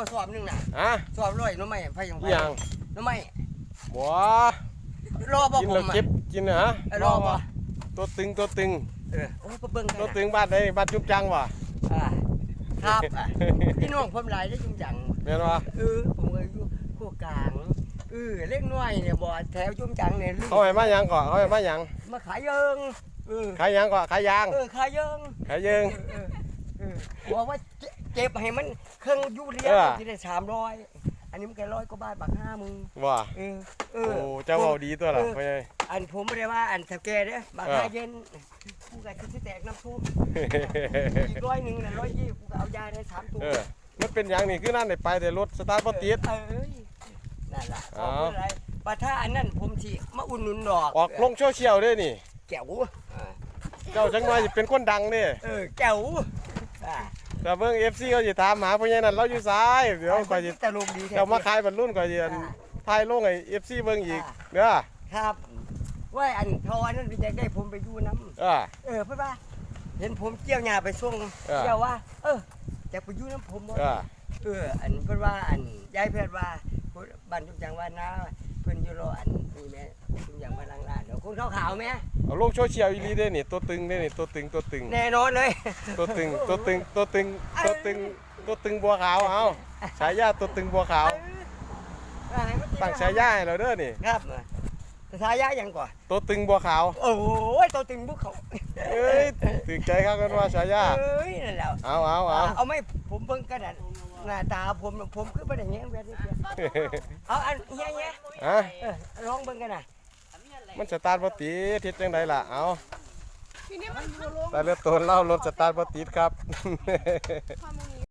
บ่สอบหนึงน่ะอะสอบร้อยหน้องใหม่ไผยังไผอีหยังหน้องใหม่บ่รอบ่กินผแล้วมอะเจ็บกินเหรอเออรอบ่ตัวตึงตัวตึง เออโอ้ไปเบิ่งกันตัวน่ะตึงบ้านใดบ้านจุ๊บจังวะอ่าครับอะพี่น้องผมหลายได้จุงจัง แม่นวะเออผมก็อยู่ขั้วกลางเออเล็กน้อยเนี่ยบ่แถวจุ่มจังเนี่ยเขาให้มาหยังก่อนเขาให้มาหยังมาขายเยิงเออขายหยังก่อนขายยางเออขายเยิงขายยิงเออเออบอกว่า เจ็บเจ็บให้มันเครื่องยูเรียเออ ที่ได้สามร้อยอันนี้มันแค่ร้อยกว่าบาทบาทห้ามึงว่าเออเอโอ้อเจ้าเว้าดีตัวล่ะเออพ่อใหญ่ อันผมไม่ได้ว่าอันสแกเด้อบาทเออ ห้าเย็นกูก็คือสิแตกน้ำท่วมอีกร้อยหนึ่งน่ะร้อยยี่กูก็เอายาได้สามตัว เออมันเป็นหยังนี่คือนั่นได้ไปแต่รถสตาร์ทบ่ติด เอ้ยนั่นล่ะเอาเอาอะไรปะถ้าอันนั้นผมสิมาอุ่นนุนดอกออกลงโซเชียลด้วยนี่ แก้วเจ้าจังหน่อยสิเป็นคนดังนี่เออแก้วอ่า แต่เบิ่ง FC เขาสิถามหาพ่อใหญ่นั่นเราอยู่ซ้ายเดี๋ยวข่อยสิตลกดีแท้เจ้ามาขายบรรลุนข่อยสิอันถ่ายลงให้ FC เบิ่งอีกเด้อครับว่าอันทอนั้นเป็นอยากได้ผมไปอยู่น้ำเออเออเพื่อนว่าเห็นผมเกี่ยวหญ้าไปส่งเออเกี่ยวว่า เออจะไปอยู่น้ำผมบ่เออเอออันเพื่อนว่าอันยายเพื่อนว่าบ้านจุงจังว่านะเพื่อนอยู่รออันนี่แม่จุงจังมาล้างร้านเดี๋ยวคนขาวๆแม่ เอาลงโซเชียลอีหลีเด้นี่ตัวตึงเด้นี่ตัวตึงตัวตึง แน่นอนเลย ตัวตึงตัวตึงตัวตึงตัวตึงตัวตึงบัวขาวเอาฉายาตัวตึงบัวขาวเออให้มันกินตั้งฉายาให้เราเด้อนี่ ครับแต่ฉายายังก่อนตัวตึงบัวขาว โอ้ยตัวตึงพวกเขาเอ้ยถึงใจครับกันว่าฉายาเอ้ยนั่นแหละเอาเอาเอาเอาไม่ผมเบิ่งกระดาษหน้าตาผมผมคือเป็นอย่างเงี้ยแบบนี้เอาอันเงี้ยเงี้ยฮะเออลองเบิ่งกันน่ะ มันสตาร์ทบ่ติดเฮ็ดจังไดล่ะ เอาทีนี้มัน แต่เลือดตัวเล่ารถสตาร์ทบ่ติดครับ ความ